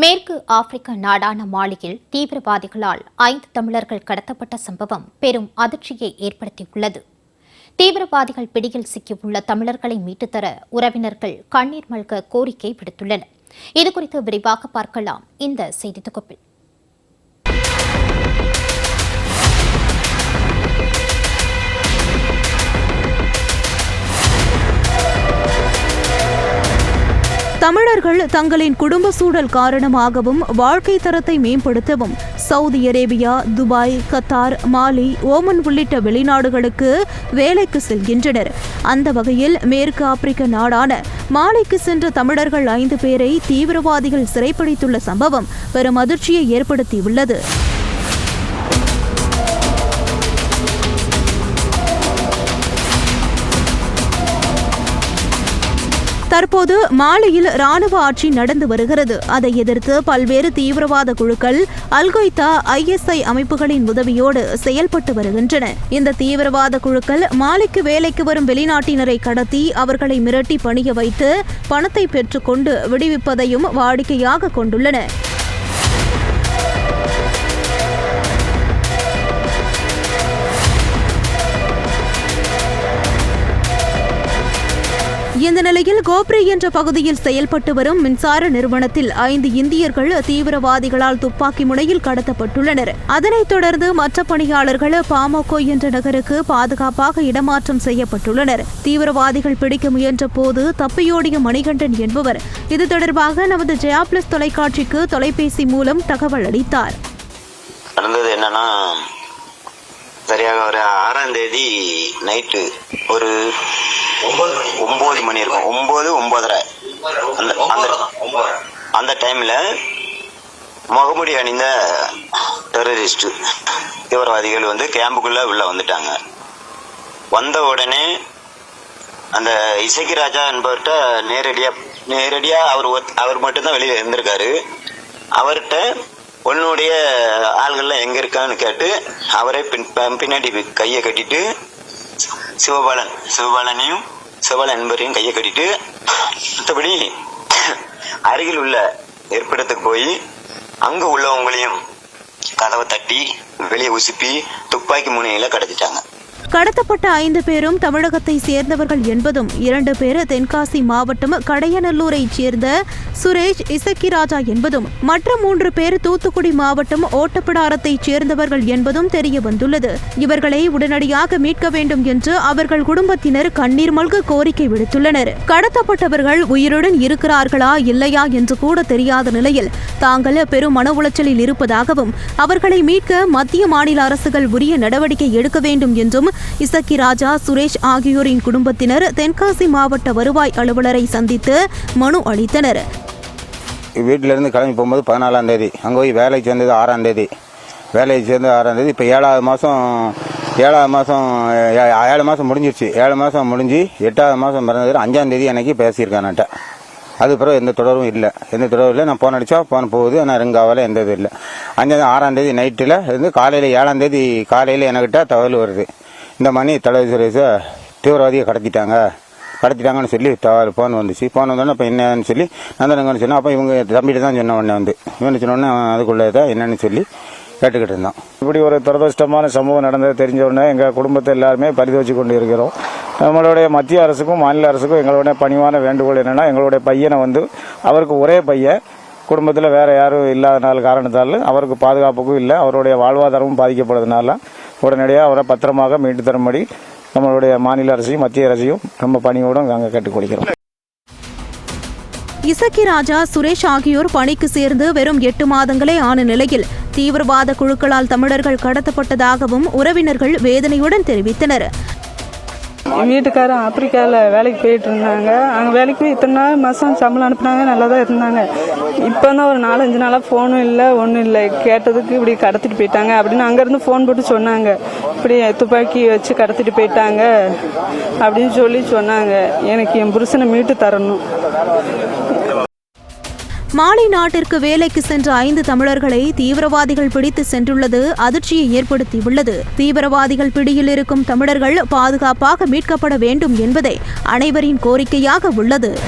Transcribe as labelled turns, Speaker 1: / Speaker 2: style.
Speaker 1: மேற்கு ஆப்பிரிக்க நாடான மாலியில் தீவிரவாதிகளால் ஐந்து தமிழர்கள் கடத்தப்பட்ட சம்பவம் பெரும் அதிர்ச்சியை ஏற்படுத்தியுள்ளது. தீவிரவாதிகள் பிடியில் சிக்கியுள்ள தமிழர்களை மீட்டுத்தர உறவினர்கள் கண்ணீர் மல்க கோரிக்கை விடுத்துள்ளனர். இதுகுறித்து விரிவாக பார்க்கலாம் இந்த செய்தி தொகுப்பில்.
Speaker 2: தமிழர்கள் தங்களின் குடும்ப சூழல் காரணமாகவும் வாழ்க்கை தரத்தை மேம்படுத்தவும் Saudi Arabia Dubai Qatar Mali Oman உள்ளிட்ட வெளிநாடுகளுக்கு வேலைக்கு செல்கின்றனர். அந்த வகையில் மேற்கு ஆப்பிரிக்க நாடான மாலைக்கு சென்ற தமிழர்கள் ஐந்து பேரை தீவிரவாதிகள் சிறைப்பிடித்துள்ள சம்பவம் பெரும் அதிர்ச்சியை ஏற்படுத்தியுள்ளது. தற்போது மாலியில் ராணுவ ஆட்சி நடந்து வருகிறது. அதை எதிர்த்து பல்வேறு தீவிரவாத குழுக்கள் அல்கொய்தா ஐஎஸ்ஐ அமைப்புகளின் உதவியோடு செயல்பட்டு வருகின்றன. இந்த தீவிரவாத குழுக்கள் மாலிக்கு வேலைக்கு வரும் வெளிநாட்டினரை கடத்தி அவர்களை மிரட்டி பணிய வைத்து பணத்தை பெற்றுக்கொண்டு விடுவிப்பதையும் வாடிக்கையாக கொண்டுள்ளன. இந்த நிலையில் கோப்ரி என்ற பகுதியில் செயல்பட்டு வரும் மின்சார நிறுவனத்தில் ஐந்து இந்தியர்கள் தீவிரவாதிகளால் துப்பாக்கி முனையில் கடத்தப்பட்டுள்ளனர். அதனைத் தொடர்ந்து மற்ற பணியாளர்கள் பாமோகோ என்ற நகருக்கு பாதுகாப்பாக இடமாற்றம் செய்யப்பட்டுள்ளனர். தீவிரவாதிகள் பிடிக்க முயன்ற போது தப்பியோடிய மணிகண்டன் என்பவர் இது தொடர்பாக நமது ஜெயா பிளஸ் தொலைக்காட்சிக்கு தொலைபேசி மூலம் தகவல் அளித்தார்.
Speaker 3: நடந்தது என்னன்னா சரியாக ஒரு ஆறாம் தேதி நைட்டு ஒரு ஒன்பது மணி. இருக்கும். ஒன்பது ஒன்பதரை. அந்த அந்த அந்த டைம்ல முகமுடி அணிந்த டெரரிஸ்ட் தீவிரவாதிகள் வந்து கேம்புக்குள்ள உள்ள வந்துட்டாங்க. வந்த உடனே அந்த இசக்கி ராஜா என்பவர்கிட்ட நேரடியா நேரடியா அவர் அவர் மட்டும்தான் வெளியே இருந்திருக்காரு. அவர்கிட்ட உன்னுடைய ஆள்கள்லாம் எங்க இருக்கான்னு கேட்டு அவரே பின் பின்னாடி கையை கட்டிட்டு சிவபாலன் சிவபாலனையும் சிவபாலன் என்பவரையும் கையை கட்டிட்டு மற்றபடி அருகில் உள்ள இருப்பிடத்துக்கு போய் அங்கு உள்ளவங்களையும் கதவை தட்டி வெளியே உசுப்பி துப்பாக்கி முனையில கடத்திட்டாங்க.
Speaker 2: கடத்தப்பட்ட ஐந்து பேரும் தமிழகத்தை சேர்ந்தவர்கள் என்பதும் இரண்டு பேர் தென்காசி மாவட்டம் கடையநல்லூரைச் சேர்ந்த சுரேஷ் இசக்கிராஜா என்பதும் மற்ற மூன்று பேர் தூத்துக்குடி மாவட்டம் ஓட்டப்பிடாரத்தைச் சேர்ந்தவர்கள் என்பதும் தெரிய வந்துள்ளது இவர்களை உடனடியாக மீட்க வேண்டும் என்று அவர்கள் குடும்பத்தினர் கண்ணீர் மல்க கோரிக்கை விடுத்துள்ளனர். கடத்தப்பட்டவர்கள் உயிருடன் இருக்கிறார்களா இல்லையா என்று கூட தெரியாத நிலையில் தாங்கள் பெரும் மன உளைச்சலில் இருப்பதாகவும் அவர்களை மீட்க மத்திய மாநில அரசுகள் உரிய நடவடிக்கை எடுக்க வேண்டும் என்றும் இசக்கி ராஜா சுரேஷ் ஆகியோரின் குடும்பத்தினர் தென்காசி மாவட்ட வருவாய் அலுவலரை சந்தித்து மனு அளித்தனர்.
Speaker 4: வீட்டிலேருந்து கிளம்பி போகும்போது பதினாலாம் தேதி. அங்கே போய் வேலைக்கு சேர்ந்தது ஆறாம் தேதி. வேலைக்கு சேர்ந்து ஆறாம் தேதி இப்போ ஏழாவது மாதம் ஏழாவது மாதம் ஏழு மாதம் முடிஞ்சிருச்சு. ஏழு மாதம் முடிஞ்சு எட்டாவது மாதம் பிறந்தது அஞ்சாம் தேதி அன்னைக்கு பேசியிருக்கானாட்ட அது பிறகு எந்த தொடரும் இல்லை. எந்த தொடரும் இல்லை. நான் ஃபோன் அடித்தா ஃபோன் போகுது. ஆனால் ரெங்காவில் எந்த இது இல்லை. அஞ்சாம் ஆறாம் தேதி நைட்டில் இருந்து காலையில் ஏழாம் தேதி காலையில் எனக்கிட்ட தகவல் வருது. இந்த மணி தலைவர் சுரேஷை தீவிரவாதியை கடத்திட்டாங்க. கடத்திட்டாங்கன்னு சொல்லி தவறு ஃபோன் வந்துச்சு. ஃபோன் வந்தோடனே அப்போ என்னன்னு சொல்லி நான் சொன்னேன் அப்போ இவங்க தம்பிட்டு தான் சொன்ன உடனே வந்து. இவன் சொன்னோடனே அவன் அதுக்குள்ளே தான் என்னன்னு சொல்லி கேட்டுக்கிட்டு இருந்தோம்
Speaker 5: இப்படி ஒரு துரதிருஷ்டமான சம்பவம் நடந்தது தெரிஞ்ச உடனே எங்கள் குடும்பத்தை எல்லாருமே பரிதோச்சு கொண்டு இருக்கிறோம் நம்மளுடைய மத்திய அரசுக்கும் மாநில அரசுக்கும் எங்களுடைய பணிவான வேண்டுகோள் என்னென்னா எங்களுடைய பையனை வந்து அவருக்கு ஒரே பையன். குடும்பத்தில் வேறு யாரும் இல்லாதனால காரணத்தால் அவருக்கு பாதுகாப்புக்கும் இல்லை அவருடைய வாழ்வாதாரமும் பாதிக்கப்படுறதுனால உடனடியாக அவரை பத்திரமாக மீண்டு தரும்படி நம்மளுடைய மாநில அரசையும் மத்திய அரசையும் ரொம்ப பணியோடு நாங்கள் கேட்டுக்கொள்கிறோம்
Speaker 2: இசக்கி ராஜா சுரேஷ் ஆகியோர் பணிக்கு சேர்ந்து வெறும் எட்டு மாதங்களே ஆன நிலையில் தீவிரவாத குழுக்களால் தமிழர்கள் கடத்தப்பட்டதாகவும் உறவினர்கள் வேதனையுடன் தெரிவித்தனர்.
Speaker 6: வீட்டுக்காரர் ஆப்பிரிக்காவில் வேலைக்கு போயிட்டு இருந்தாங்க. அங்கே வேலைக்கு போய் இத்தனை நாள் மாதம் சம்பளம் அனுப்புனாங்க நல்லா தான் இருந்தாங்க. இப்போ தான் ஒரு நாலஞ்சு நாளாக ஃபோனும் இல்லை ஒன்றும் இல்லை. கேட்டதுக்கு இப்படி கடத்திட்டு போயிட்டாங்க அப்படின்னு அங்கேருந்து ஃபோன் போட்டு சொன்னாங்க. இப்படி துப்பாக்கி வச்சு கடத்திட்டு போயிட்டாங்க அப்படின்னு சொல்லி சொன்னாங்க. எனக்கு என் புருஷனை மீட்டு தரணும்.
Speaker 2: மாலி நாட்டிற்கு வேலைக்கு சென்ற ஐந்து தமிழர்களை தீவிரவாதிகள் பிடித்து சென்றுள்ளது அதிர்ச்சியை ஏற்படுத்தியுள்ளது. தீவிரவாதிகள் பிடியில் இருக்கும் தமிழர்கள் பாதுகாப்பாக மீட்கப்பட வேண்டும் என்பதே அனைவரின் கோரிக்கையாக உள்ளது.